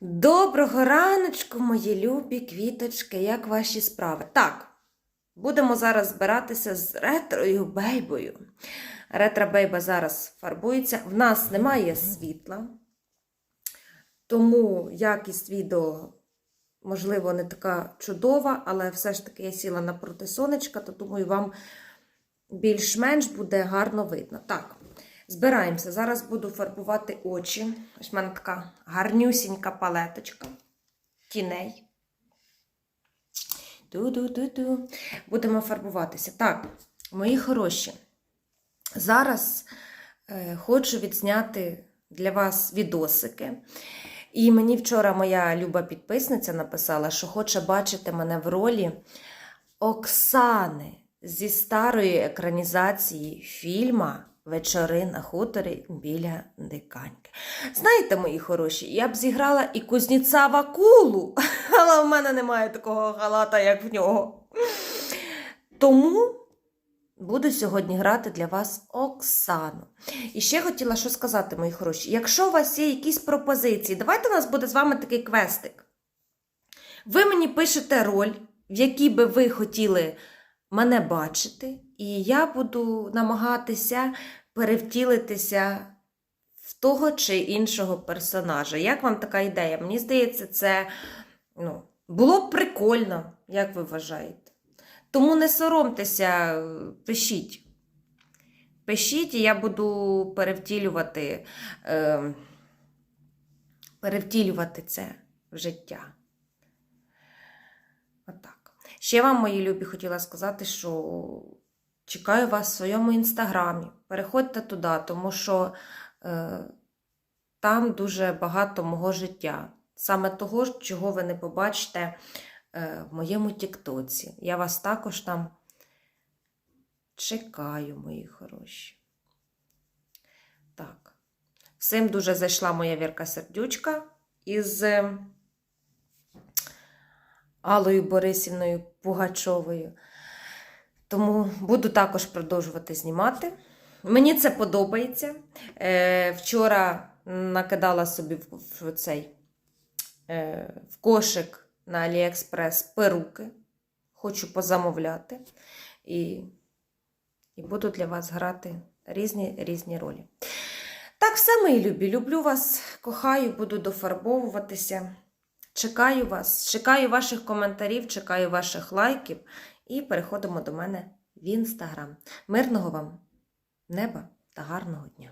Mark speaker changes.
Speaker 1: Доброго раночку, мої любі квіточки, як ваші справи? Так, будемо зараз збиратися з ретрою бейбою. Ретро бейба зараз фарбується. В нас немає світла, тому якість відео, можливо, не така чудова, але все ж таки я сіла напроти сонечка, то думаю, вам більш-менш буде гарно видно. Так. Збираємося. Зараз буду фарбувати очі. Ось в мене така гарнюсінька палеточка. Тіней. Ту-ду-ду-ду. Будемо фарбуватися. Так, мої хороші. Зараз е, хочу відзняти для вас відосики. І мені вчора моя люба підписниця написала, що хоче бачити мене в ролі Оксани зі старої екранізації фільма Вечори на хуторі біля диканьки. Знаєте, мої хороші, я б зіграла і кузніця Вакулу, але в мене немає такого халата, як в нього. Тому буду сьогодні грати для вас Оксану. І ще хотіла що сказати, мої хороші. Якщо у вас є якісь пропозиції, давайте у нас буде з вами такий квестик. Ви мені пишете роль, в якій би ви хотіли мене бачити, і я буду намагатися перевтілитися в того чи іншого персонажа. Як вам така ідея? Мені здається, це ну, було б прикольно, як ви вважаєте. Тому не соромтеся, пишіть. Пишіть, і я буду перевтілювати, е, перевтілювати це в життя. Отак. Ще вам, мої любі, хотіла сказати, що чекаю вас в своєму інстаграмі. Переходьте туди, тому що е, там дуже багато мого життя. Саме того, чого ви не побачите е, в моєму Тіктоці. Я вас також там чекаю, мої хороші. Так. Всім дуже зайшла моя Вірка Сердючка із. е, Аллою Борисівною Пугачовою. Тому буду також продовжувати знімати. Мені це подобається. Е, вчора накидала собі в, цей е, в кошик на Аліекспрес перуки. Хочу позамовляти. І, і буду для вас грати різні різні ролі. Так, все, мої любі. Люблю вас, кохаю, буду дофарбовуватися. Чекаю вас, чекаю ваших коментарів, чекаю ваших лайків і переходимо до мене в інстаграм. Мирного вам неба та гарного дня!